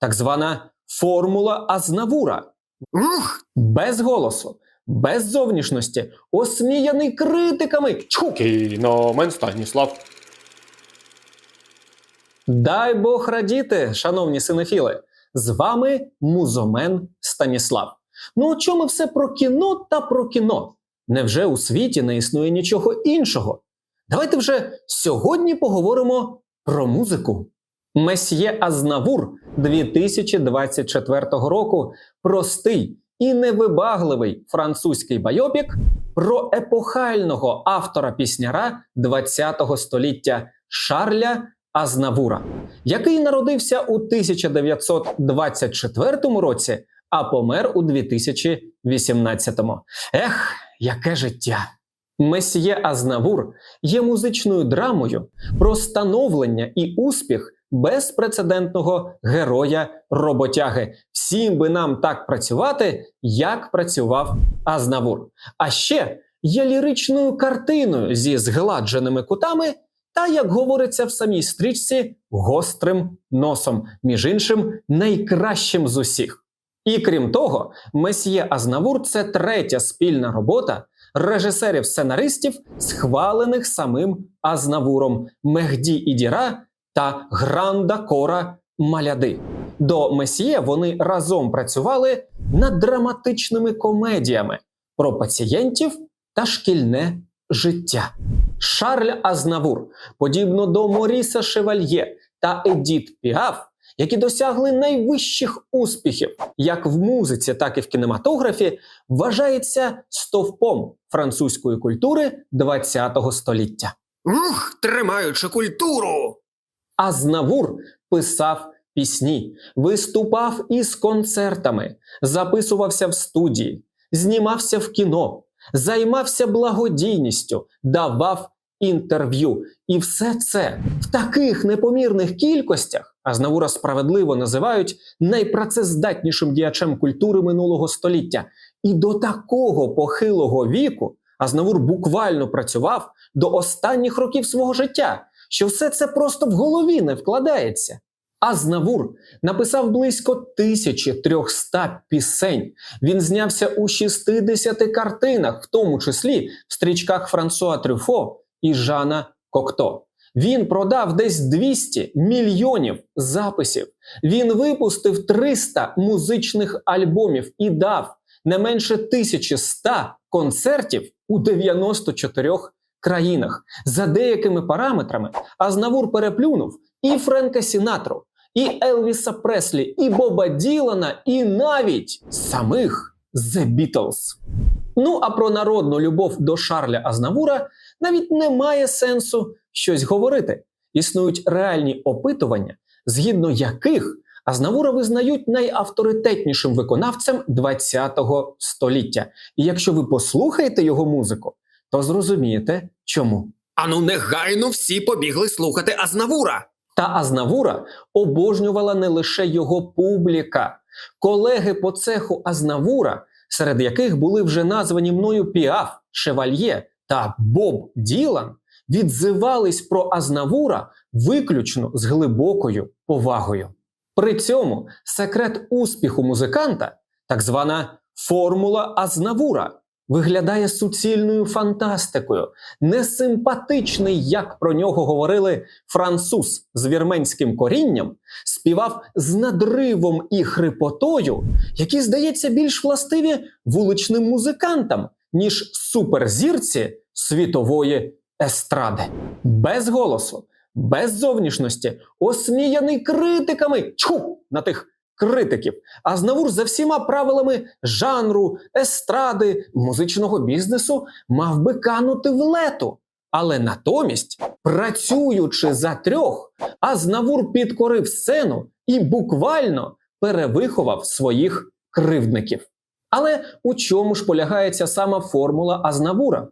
так звана формула Азнавура. Ух, Без голосу, без зовнішності, осміяний критиками. Чху! кіномен Станіслав. Дай Бог радіти, шановні синофіли! З вами музомен Станіслав. Ну, от чому ми все про кіно та про кіно? Невже у світі не існує нічого іншого? Давайте вже сьогодні поговоримо про музику. Месьє Азнавур 2024 року простий і невибагливий французький байопік про епохального автора пісняра ХХ століття Шарля Азнавура, який народився у 1924 році, а помер у 2018. Ех, яке життя! Месьє Азнавур є музичною драмою про становлення і успіх безпрецедентного героя роботяги. Всім би нам так працювати, як працював Азнавур. А ще є ліричною картиною зі згладженими кутами та, як говориться в самій стрічці, гострим носом, між іншим, найкращим з усіх. І крім того, месьє Азнавур це третя спільна робота режисерів-сценаристів, схвалених самим Азнавуром Мехді Ідіра та Гранда Кора Маляди. До месьє вони разом працювали над драматичними комедіями про пацієнтів та шкільне життя. Шарль Азнавур, подібно до Моріса Шевальє та Едіт Піаф, які досягли найвищих успіхів як в музиці, так і в кінематографі, вважається стовпом французької культури ХХ століття. Ух, тримаючи культуру. Азнавур писав пісні, виступав із концертами, записувався в студії, знімався в кіно, займався благодійністю, давав інтерв'ю. І все це в таких непомірних кількостях Азнавура справедливо називають найпрацездатнішим діячем культури минулого століття. І до такого похилого віку Азнавур буквально працював до останніх років свого життя, що все це просто в голові не вкладається. Азнавур написав близько 1300 пісень. Він знявся у 60 картинах, в тому числі в стрічках Франсуа Трюфо і Жана Кокто. Він продав десь 200 мільйонів записів. Він випустив 300 музичних альбомів і дав не менше 1100 концертів у 94 країнах. За деякими параметрами Азнавур переплюнув і Френка Сінатру, і Елвіса Преслі, і Боба Ділана, і навіть самих The Beatles. Ну а про народну любов до Шарля Азнавура навіть немає сенсу щось говорити. Існують реальні опитування, згідно яких Азнавура визнають найавторитетнішим виконавцем ХХ століття. І якщо ви послухаєте його музику, то зрозумієте чому. Ану, негайно всі побігли слухати Азнавура. Та Азнавура обожнювала не лише його публіка, колеги по цеху Азнавура, серед яких були вже названі мною Піаф, Шевальє та Боб Ділан, відзивались про Азнавура виключно з глибокою повагою. При цьому секрет успіху музиканта, так звана формула Азнавура, виглядає суцільною фантастикою, несимпатичний, як про нього говорили француз з вірменським корінням, співав з надривом і хрипотою, які, здається, більш властиві вуличним музикантам, ніж суперзірці світової естради. Без голосу, без зовнішності, осміяний критиками чху на тих критиків. Азнавур за всіма правилами жанру, естради, музичного бізнесу мав би канути в лету. Але натомість, працюючи за трьох, Азнавур підкорив сцену і буквально перевиховав своїх кривдників. Але у чому ж полягається сама формула Азнавура?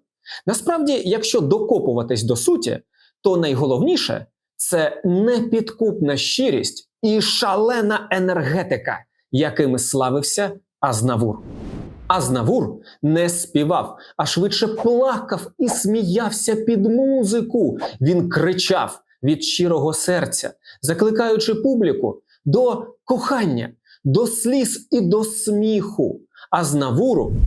Насправді, якщо докопуватись до суті, то найголовніше це непідкупна щирість і шалена енергетика, якими славився Азнавур. Азнавур не співав, а швидше плакав і сміявся під музику. Він кричав від щирого серця, закликаючи публіку до кохання, до сліз і до сміху. А з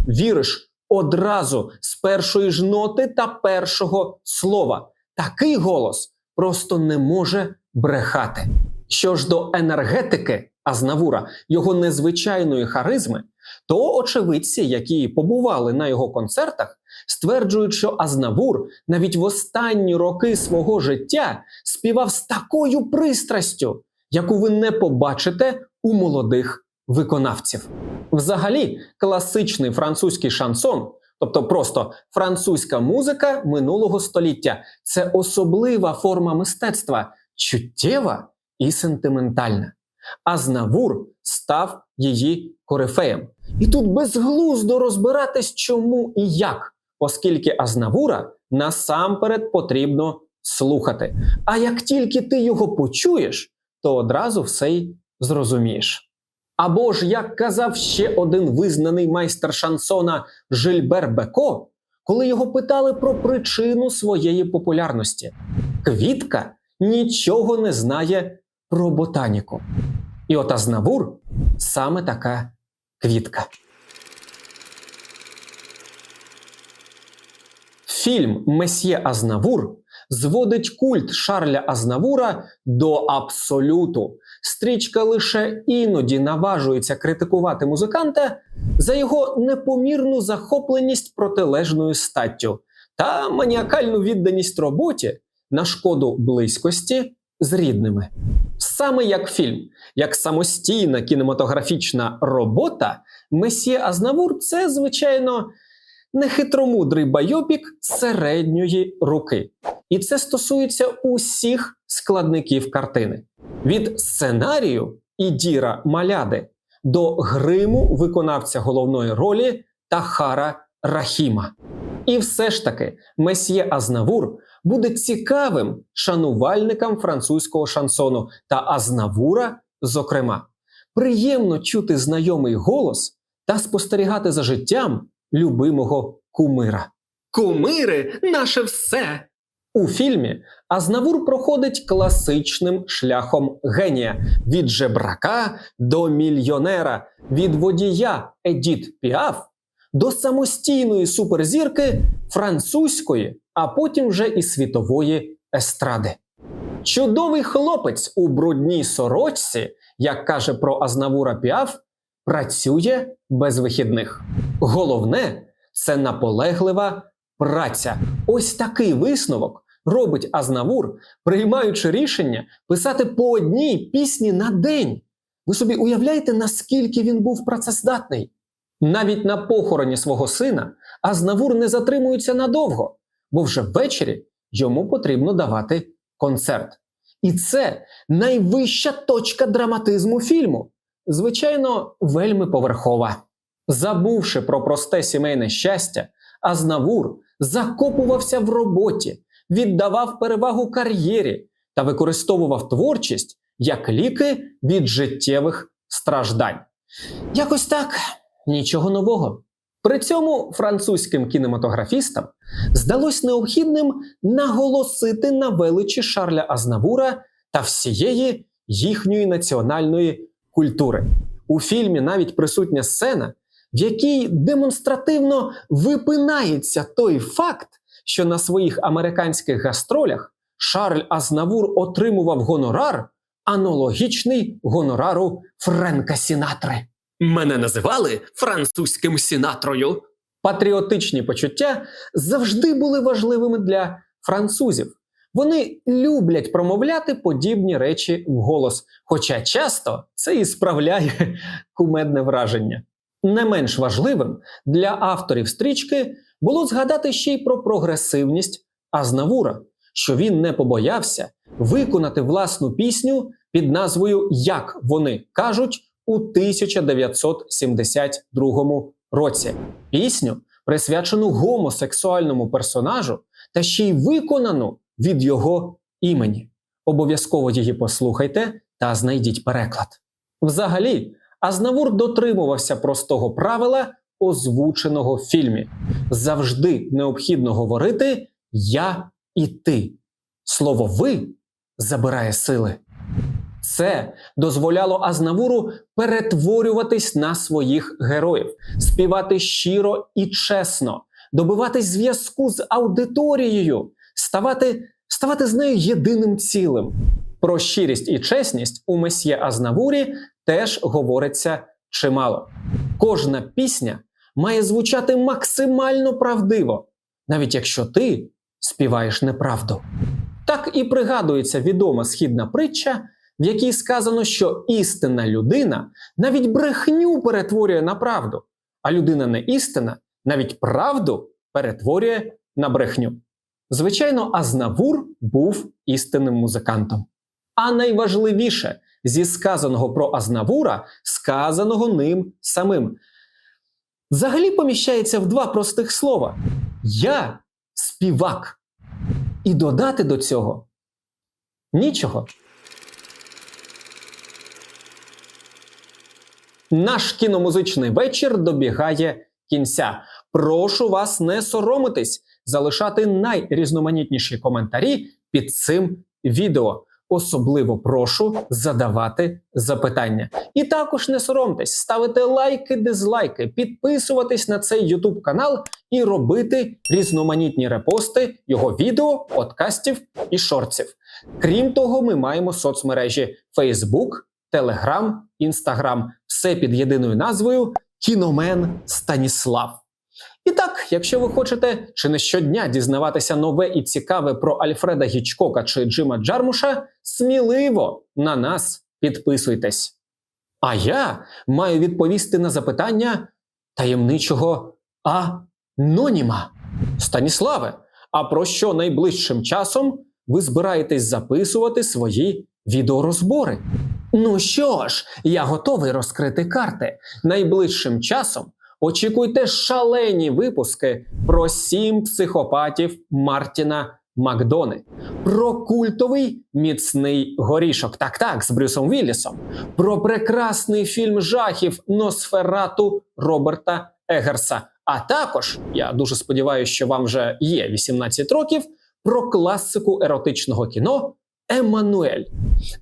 віриш одразу з першої ж ноти та першого слова. Такий голос просто не може брехати. Що ж до енергетики Азнавура, його незвичайної харизми, то очевидці, які побували на його концертах, стверджують, що Азнавур навіть в останні роки свого життя співав з такою пристрастю, яку ви не побачите у молодих виконавців. Взагалі, класичний французький шансон, тобто просто французька музика минулого століття, це особлива форма мистецтва, чуттєва і сентиментальна. Азнавур став її корифеєм. І тут безглуздо розбиратись, чому і як, оскільки Азнавура насамперед потрібно слухати. А як тільки ти його почуєш, то одразу все й зрозумієш. Або ж, як казав ще один визнаний майстер шансона Жильбер Беко, коли його питали про причину своєї популярності, квітка нічого не знає про ботаніку. І от Азнавур саме така квітка. Фільм Месьє Азнавур зводить культ Шарля Азнавура до абсолюту. Стрічка лише іноді наважується критикувати музиканта за його непомірну захопленість протилежною статтю та маніакальну відданість роботі на шкоду близькості з рідними. Саме як фільм, як самостійна кінематографічна робота, Месьє Азнавур це, звичайно, нехитромудрий байопік середньої руки. І це стосується усіх складників картини: від сценарію Ідіра Маляди до гриму виконавця головної ролі Тахара Рахіма. І все ж таки, месьє Азнавур буде цікавим шанувальникам французького шансону та Азнавура, зокрема. Приємно чути знайомий голос та спостерігати за життям любимого кумира. Кумири наше все. У фільмі Азнавур проходить класичним шляхом генія від жебрака до мільйонера, від водія Едіт Піаф до самостійної суперзірки французької, а потім вже і світової естради. Чудовий хлопець у брудній сорочці, як каже про Азнавура Піаф, працює без вихідних. Головне це наполеглива праця. Ось такий висновок робить Азнавур, приймаючи рішення писати по одній пісні на день. Ви собі уявляєте, наскільки він був працездатний? Навіть на похороні свого сина Азнавур не затримується надовго, бо вже ввечері йому потрібно давати концерт. І це найвища точка драматизму фільму. Звичайно, вельми поверхова. Забувши про просте сімейне щастя, Азнавур закопувався в роботі, віддавав перевагу кар'єрі та використовував творчість як ліки від життєвих страждань. Якось так, нічого нового. При цьому французьким кінематографістам здалось необхідним наголосити на величі Шарля Азнавура та всієї їхньої національної культури. У фільмі навіть присутня сцена, в якій демонстративно випинається той факт, що на своїх американських гастролях Шарль Азнавур отримував гонорар, аналогічний гонорару Френка Сінатри. Мене називали французьким сінатрою. Патріотичні почуття завжди були важливими для французів. Вони люблять промовляти подібні речі вголос, хоча часто це і справляє кумедне враження. Не менш важливим для авторів стрічки було згадати ще й про прогресивність Азнавура, що він не побоявся виконати власну пісню під назвою Як вони кажуть у 1972 році. Пісню, присвячену гомосексуальному персонажу, та ще й виконану від його імені. Обов'язково її послухайте та знайдіть переклад. Взагалі, Азнавур дотримувався простого правила, озвученого в фільмі. Завжди необхідно говорити я і ти. Слово ви забирає сили. Це дозволяло Азнавуру перетворюватись на своїх героїв, співати щиро і чесно, добиватись зв'язку з аудиторією, ставати, ставати з нею єдиним цілим. Про щирість і чесність у месьє Азнавурі теж говориться чимало. Кожна пісня має звучати максимально правдиво, навіть якщо ти співаєш неправду. Так і пригадується відома східна притча, в якій сказано, що істинна людина навіть брехню перетворює на правду, а людина не істина навіть правду перетворює на брехню. Звичайно, Азнавур був істинним музикантом. А найважливіше зі сказаного про Азнавура, сказаного ним самим, взагалі поміщається в два простих слова: Я співак. І додати до цього нічого. Наш кіномузичний вечір добігає кінця. Прошу вас не соромитись, залишати найрізноманітніші коментарі під цим відео. Особливо прошу задавати запитання. І також не соромтесь, ставити лайки, дизлайки, підписуватись на цей YouTube канал і робити різноманітні репости його відео, подкастів і шортсів. Крім того, ми маємо соцмережі Facebook, Telegram, Instagram. Все під єдиною назвою Кіномен Станіслав. І так, якщо ви хочете чи не щодня дізнаватися нове і цікаве про Альфреда Гічкока чи Джима Джармуша, сміливо на нас підписуйтесь. А я маю відповісти на запитання таємничого аноніма. Станіславе, а про що найближчим часом ви збираєтесь записувати свої відеорозбори? Ну що ж, я готовий розкрити карти. Найближчим часом очікуйте шалені випуски про сім психопатів Мартіна Макдони, про культовий міцний горішок. Так, так, з Брюсом Віллісом, про прекрасний фільм жахів Носферату Роберта Егерса. А також я дуже сподіваюся, що вам вже є 18 років. Про класику еротичного кіно Еммануель.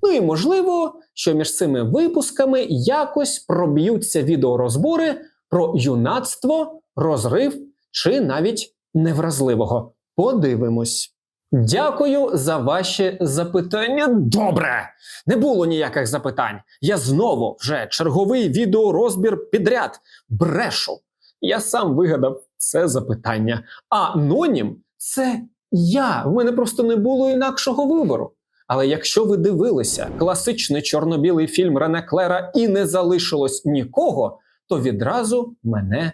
Ну і можливо, що між цими випусками якось проб'ються відеорозбори про юнацтво, розрив чи навіть невразливого. Подивимось. Дякую за ваші запитання. Добре, не було ніяких запитань. Я знову вже черговий відеорозбір підряд брешу. Я сам вигадав це запитання. А анонім це я. В мене просто не було інакшого вибору. Але якщо ви дивилися класичний чорно-білий фільм Рене Клера і не залишилось нікого, то відразу мене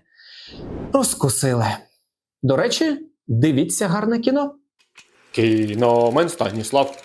розкусили. До речі, дивіться гарне кіно. Кіномен Станіслав.